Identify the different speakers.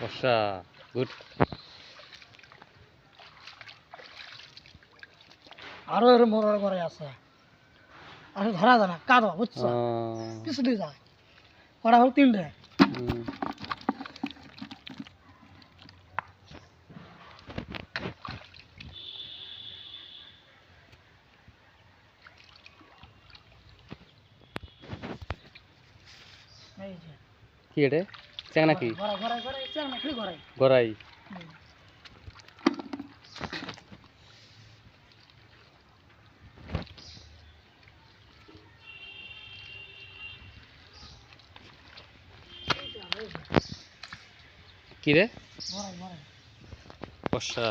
Speaker 1: বর্ষা good.
Speaker 2: আরও বড় বড় করে আছে। আসলে ধরা যায় না কাঁদো বুঝছ? দিয়ে যায়। ওরা হল? তিনটে। এই যে।
Speaker 1: কি এটা? চেংনা কি? গড়াই কি রে? বর্ষা.